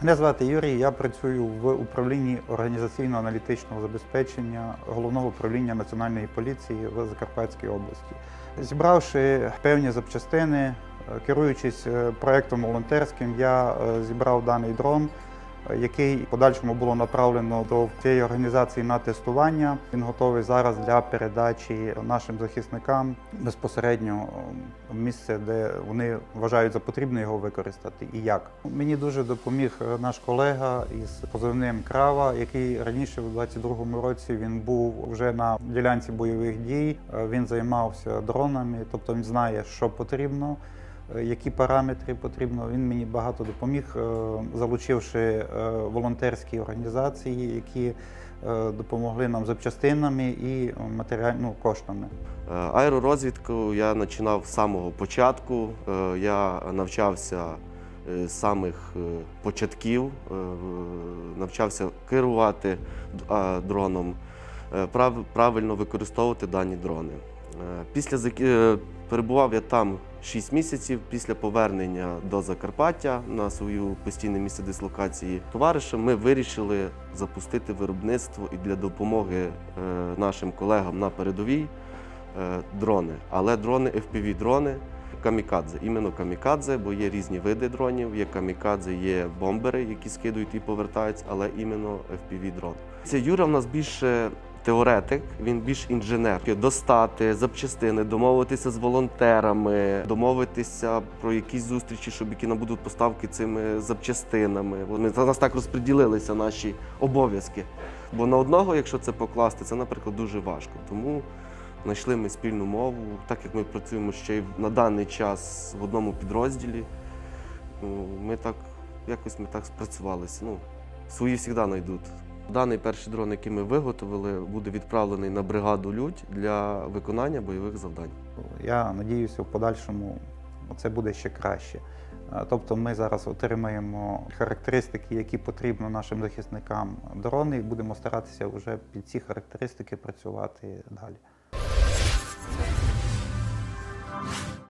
Мене звати Юрій, я працюю в управлінні організаційно-аналітичного забезпечення головного управління Національної поліції в Закарпатській області. Зібравши певні запчастини, е, керуючись е, проектом волонтерським, я е, зібрав даний дрон, який в подальшому було направлено до цієї організації на тестування. Він готовий зараз для передачі нашим захисникам безпосередньо в місце, де вони вважають за потрібне його використати і як. Мені дуже допоміг е, наш колега із позивним Крава, який раніше у 22-му році він був вже на ділянці бойових дій. Е, Він займався дронами, тобто він знає, що потрібно. Е, Які параметри потрібно, він мені багато допоміг, е, залучивши е, волонтерські організації, які допомогли нам запчастинами і матеріальними коштами. Е, Аеророзвідку я починав з самого початку. Я навчався з самих початків, навчався керувати дроном, прав- правильно використовувати дані дрони. Після перебував я там 6 місяців після повернення до Закарпаття на свою постійне місце дислокації. Товаришем ми вирішили запустити виробництво і для допомоги е, нашим колегам на передовій е, дрони, але дрони FPV-дрони. Камікадзе, іменно камікадзе, бо є різні види дронів. Є камікадзе, є бомбери, які скидують і повертаються, але іменно FPV-дрон. Це Юра в нас більше теоретик, він більш інженер. Достати запчастини, домовитися з волонтерами, домовитися про якісь зустрічі, щоб які нам будуть поставки цими запчастинами. Вони за нас так розподілилися наші обов'язки. Бо на одного, якщо це покласти, це, наприклад, дуже важко. Тому знайшли ми спільну мову, так як ми працюємо ще й на даний час в одному підрозділі. ну, Ми так якось ми так спрацювалися. Ну, свої завжди знайдуть. Даний перший дрон, який ми виготовили, буде відправлений на бригаду Людь для виконання бойових завдань. Я надіюся, в подальшому це буде ще краще. Е, Тобто ми зараз отримаємо характеристики, які потрібно нашим захисникам дрони, і будемо старатися вже під ці характеристики працювати далі.